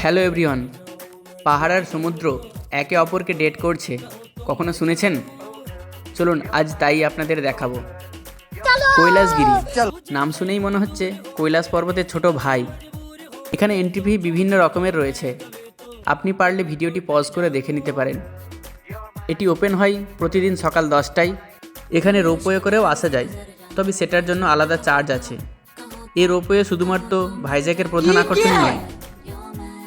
Hello everyone. পাহাড় আর সমুদ্র একে অপরকে ডেট করছে। কখনো শুনেছেন? চলুন আজ তাই আপনাদের দেখাবো। কৈলাসগিরি। নাম শুনেই মনে হচ্ছে কৈলাস পর্বতের ছোট ভাই। এখানে এন্ট্রি ফি বিভিন্ন রকমের রয়েছে। আপনি পারলে ভিডিওটি পজ করে দেখে নিতে পারেন। এটি ওপেন হয় প্রতিদিন সকাল দশটায়। এখানে রোপওয়ে করেও আসা যায়। তবে সেটার জন্য আলাদা চার্জ আছে। এই রোপওয়ে শুধুমাত্র ভাইজ্যাকের প্রধান আকর্ষণ নয়।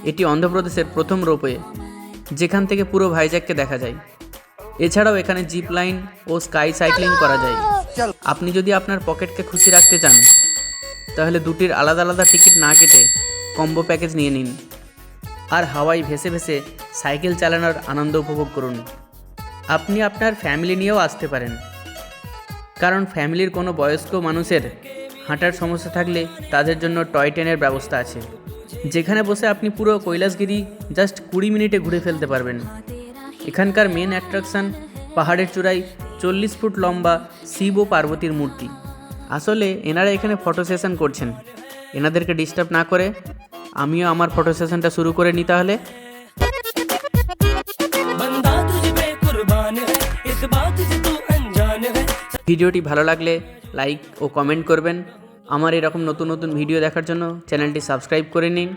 এটি অন্ধ্রপ্রদেশের প্রথম রোপওয়ে যেখান থেকে পুরো ভাইজ্যাককে দেখা যায়। এছাড়াও এখানে জিপ লাইন ও স্কাই সাইক্লিং করা যায়। আপনি যদি আপনার পকেটকে খুশি রাখতে চান তাহলে দুটির আলাদা আলাদা টিকিট না কেটে কম্বো প্যাকেজ নিয়ে নিন। আর হাওয়ায় ভেসে ভেসে সাইকেল চালানোর আনন্দ উপভোগ করুন। আপনি আপনার ফ্যামিলি নিয়েও আসতে পারেন। কারণ ফ্যামিলির কোনো বয়স্ক মানুষের হাঁটার সমস্যা থাকলে তাদের জন্য টয় ট্রেনের ব্যবস্থা আছে। যেখানে বসে আপনি পুরো কৈলাসগিরি জাস্ট কুড়ি মিনিটে ঘুরে ফেলতে পারবেন। এখানকার মেন অ্যাট্রাকশান পাহাড়ের চূড়ায় চল্লিশ ফুট লম্বা শিব ও পার্বতীর মূর্তি। আসলে এনারা এখানে ফটো সেশন করছেন। এনাদেরকে ডিস্টার্ব না করে আমিও আমার ফটো সেশনটা শুরু করে নিই তাহলে। ভিডিওটি ভালো লাগলে লাইক ও কমেন্ট করবেন। আমার এরকম নতুন নতুন ভিডিও দেখার জন্য চ্যানেলটি সাবস্ক্রাইব করে নিন।